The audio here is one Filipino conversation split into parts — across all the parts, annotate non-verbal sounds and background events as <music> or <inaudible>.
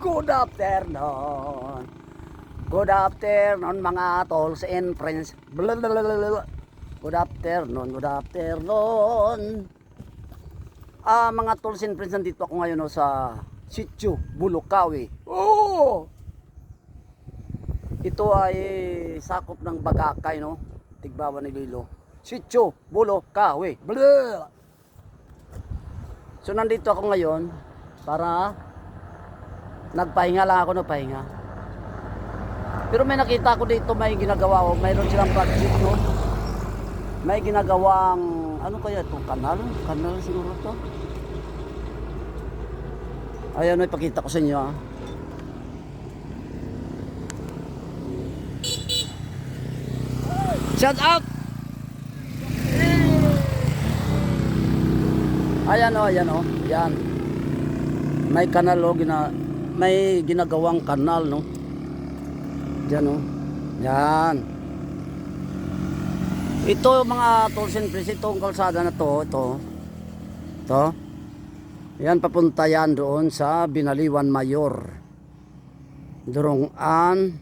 Good afternoon. Good afternoon mga tolls and friends. Blablabla. Good afternoon, good afternoon. Ah, mga tolls and friends, nandito ako ngayon oh, sa Sitio Bulukawi. Oh! Ito ay sakop ng Bagakay, no? Tigbawan ni Lilo. Sitio Bulukawi. Blah! So nandito ako ngayon para nagpahinga lang ako nagpahinga. Pero may nakita ko dito may ginagawa o mayroon silang project no. May ginagawang ano kaya ito kanal? Kanal siguro to. Ayan, may pakita ko sa inyo ah. Shout out! Ayan o, ayan o. Yan. May kanal o, gina, may ginagawang kanal, no? Diyan o. Yan. Ito mga tools and friends, itong kalsada na to, ito. Ito. Yan, papunta yan doon sa Binaliwan Mayor. Durungan,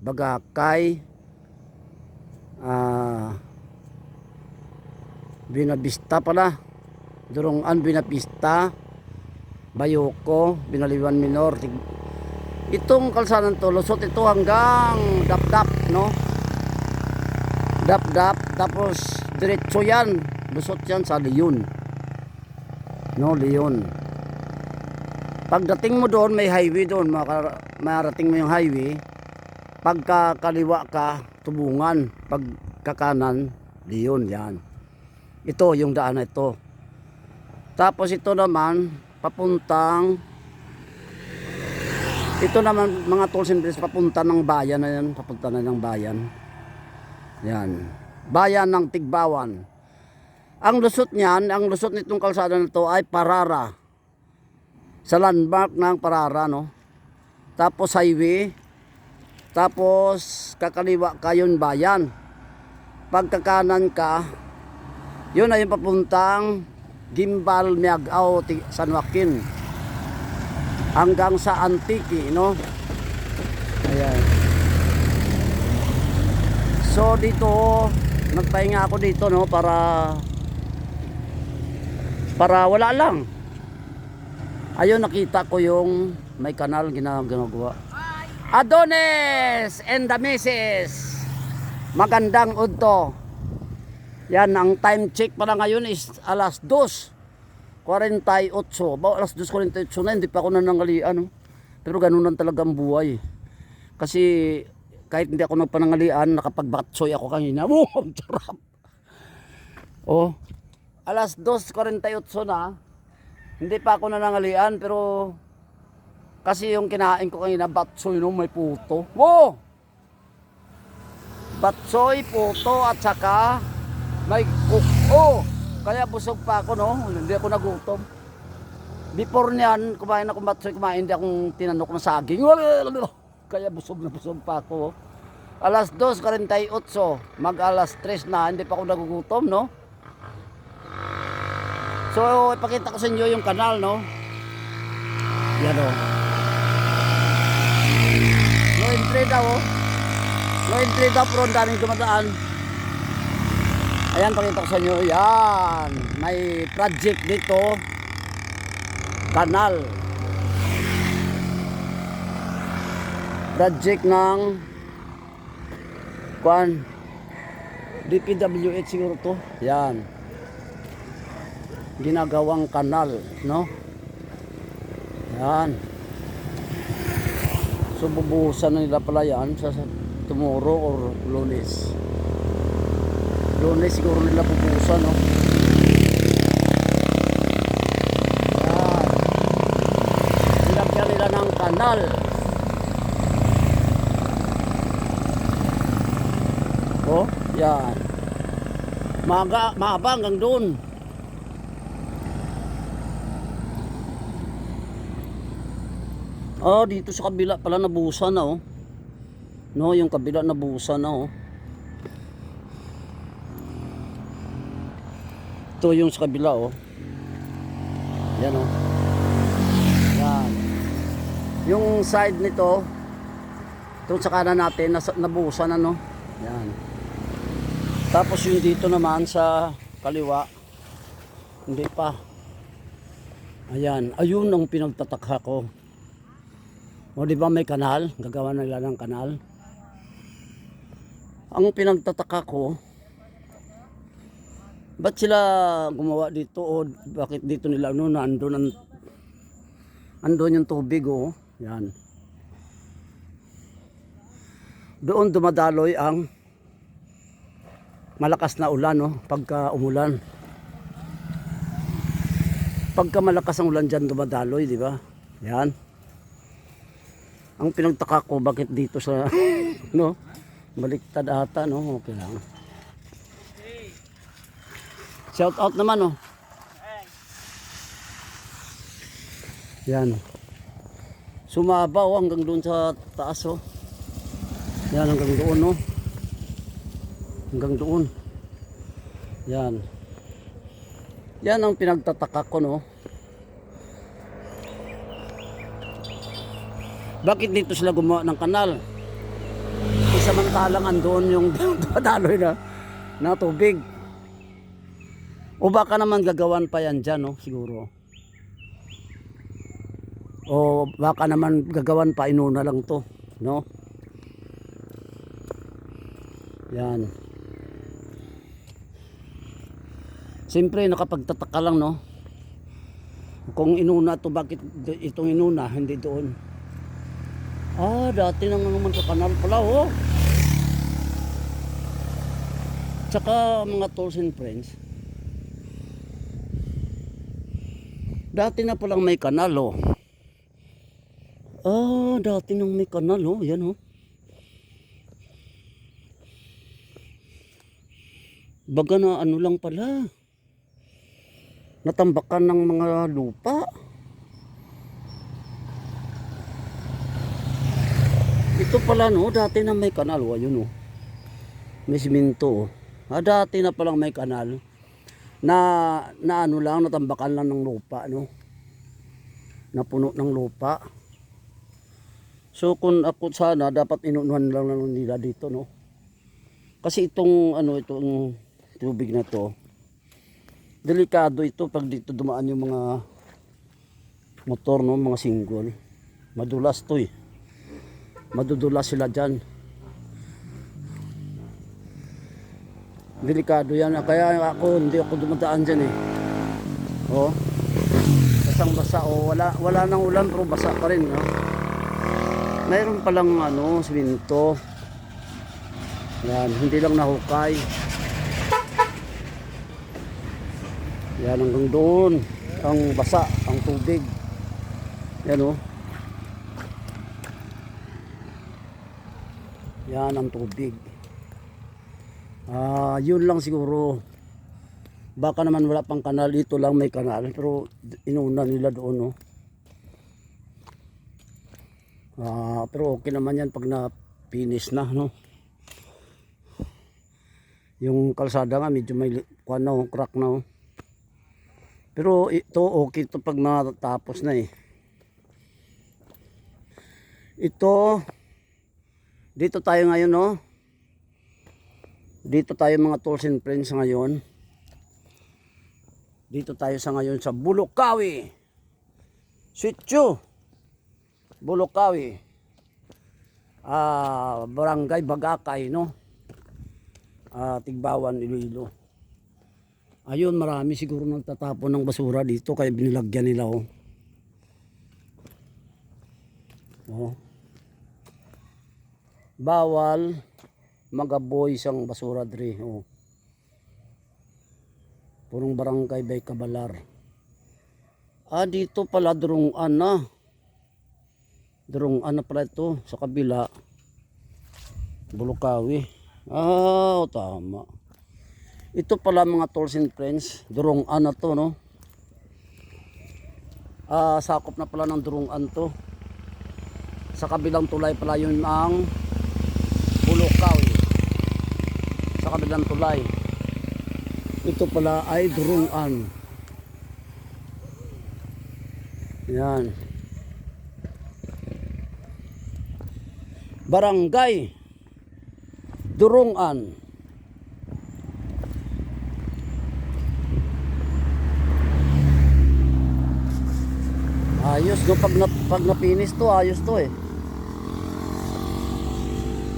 Bagakay, ah, Binabista pala. Durungan, Binapista, Bayoko, Binaliwan Minor. Itong kalsadang to, lusot ito hanggang dap-dap, no? Dap-dap, tapos diretso yan. Lusot yan sa Leon. No, Leon. Pagdating mo doon, may highway doon. Maka, marating mo yung highway. Pagka kaliwa ka, tubungan. Pagkakanan, Leon, yan. Ito, yung daan na ito. Tapos ito naman, papuntang ito naman mga tools and papunta ng bayan na yan, papunta na ng bayan. Yan. Bayan ng Tigbawan. Ang lusot niyan, ang lusot nitong kalsada na to ay Parara. Sa landmark ng Parara, no? Tapos highway. Tapos kakaliwa ka yun bayan. Pagkakanan ka, yun ay papuntang Gimbal, Miagaw, San Joaquin hanggang sa Antique, no? Ayan. So dito, nagpahinga ako dito, no, para para wala lang. Ayun nakita ko yung may kanal gina- ginagawa. Adonis and the Mrs. Magandang udto. Yan, ang time check para ngayon is alas 2. 48. Ba, alas 2.48 na, hindi pa ako nanangalian. No? Pero ganun lang talaga ang buhay. Kasi kahit hindi ako nagpanangalian, nakapagbatsoy ako kanina. <laughs> Oh, ang sarap. Oh, alas 2.48 na. Hindi pa ako nanangalian, pero kasi yung kinain ko kanina, batsoy no, may puto. Wow! Batsoy, puto, at saka may kuko. Kaya busog pa ako, no? Hindi ako nagutom. Before niyan, kumain ako batsoy, kumain, hindi akong tinanok na saging. <laughs> Kaya busog na busog pa ako. Alas 2.48, mag alas 3 na, hindi pa ako nagugutom, no? So, ipakita ko sa inyo yung kanal, no? Yan, o. No entry daw, oh. No entry daw, pero ang daming dumadaan. Ayan, pakita ko sa inyo. Yan. May project dito. Kanal. Project ng Kwan. DPWH siguro to. Yan. Ginagawang kanal, no? Yan. So bubuhusan na nila pala yan sa tomorrow or lunes. Lunes siguro nila bubuhusan, no? Yan. Nilagyan nila ng kanal. Oh, yan. Maga, mahaba hanggang doon. Oh, dito sa kabila pala nabuhusan na oh. No, yung kabila nabuhusan na oh. Ito yung sa kabila oh. Yan oh. Yan. Yung side nito, doon sa kanan natin, nasa, nabuhusan ano. Yan. Tapos yung dito naman sa kaliwa, hindi pa. Ayan, ayun ang pinagtatakha ko. O di ba may kanal? Gagawa nila ng kanal. Ang pinagtataka ko, ba't sila gumawa dito o bakit dito nila ano nandun ang andun yung tubig oh. Yan. Doon dumadaloy ang malakas na ulan no pagka umulan. Pagka malakas ang ulan diyan dumadaloy, di ba? Yan. Ang pinagtaka ko bakit dito sa <laughs> no baliktad ata no okay lang. Shout out naman oh. Yan. Sumabaw hanggang doon sa taas oh. Yan hanggang doon no. Hanggang doon. Yan. Yan ang pinagtataka ko no. Bakit dito sila gumawa ng kanal? Isamantalang andun yung <laughs> daloy na, na tubig. O baka naman gagawan pa yan dyan, no? siguro. O baka naman gagawan pa, inuna lang to. No? Yan. Siyempre, nakapagtataka lang, no? Kung inuna to, bakit itong inuna, hindi doon? Ah, dati nang naman sa kanal pala, oh. Tsaka mga tools and friends, dati na palang may kanal, oh. Ah, dati nang may kanal, oh. Yan, oh. Baga na ano lang pala. Natambakan ng mga lupa. Ito pala no, dati na may kanal, oh, ayun oh. May siminto oh. Ah, dati na palang may kanal na na ano lang natambakan lang ng lupa no. Napuno ng lupa. So kung ako sana dapat inunuhan lang lang nila dito no. Kasi itong ano itong tubig na to delikado ito pag dito dumaan yung mga motor no, mga single. Madulas to eh madudulas sila dyan. Delikado yan. Kaya ako, hindi ako dumadaan dyan eh. Oh. Basang basa. Oh, wala, wala nang ulan pero basa pa rin. No? Mayroon palang ano, siminto. Yan, hindi lang nahukay. Yan hanggang doon. Ang basa, ang tubig. Yan oh. Yan ang tubig. Ah, yun lang siguro. Baka naman wala pang kanal dito lang may kanal pero inuna nila doon no. Ah, pero okay naman yan pag na finish na no. Yung kalsada nga medyo may kuan na, oh, crack na. oh. Pero ito okay to pag natapos na eh. Ito dito tayo ngayon, no? Dito tayo mga tools and friends ngayon. Dito tayo sa ngayon sa Bulukawi. Sitio. Bulukawi. Ah, Barangay Bagakay, no? Ah, Tigbawan, Iloilo. Ayun, marami siguro nagtatapon ng basura dito kaya binilagyan nila, oh. Oh bawal magaboy sang basura diri oh. Purong barangay bay Kabalar. Ah dito pala durungan na. Durungan na pala ito sa kabila. Bulukawi. Ah, tama. Ito pala mga tools and friends, durungan na to no. Ah, sakop na pala ng durungan to. Sa kabilang tulay pala yun ang sa kabilang tulay ito pala ay durungan yan Barangay Durungan. Ayos no pag na, pag napinis to, ayos to eh.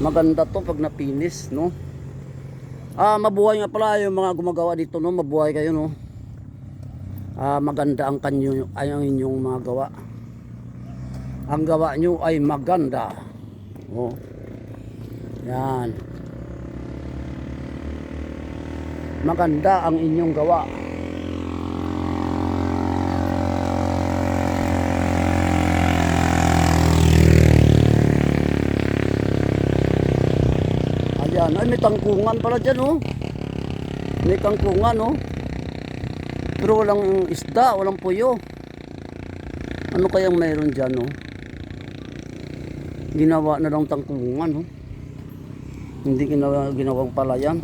Maganda to pag napinis, no? Ah, mabuhay nga pala yung mga gumagawa dito, no? Mabuhay kayo, no? Ah, maganda ang kanyo ay ang inyong mga gawa. Ang gawa nyo ay maganda. Oh. Yan. Maganda ang inyong gawa. Ayan, ay may tangkungan pala dyan oh. May tangkungan oh. Pero walang isda, walang puyo. Ano kayang mayroon dyan oh? Ginawa na lang tangkungan oh. Hindi ginawa, ginawang palayan.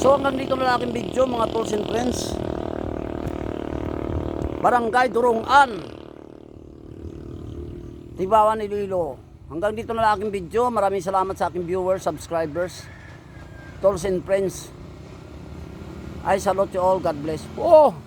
So hanggang dito na aking video mga tools and friends. Barangay Durungan. Tibawan Iloilo. Hanggang dito na lang aking video. Maraming salamat sa aking viewers, subscribers, tools and friends. I salute you all. God bless. Oh!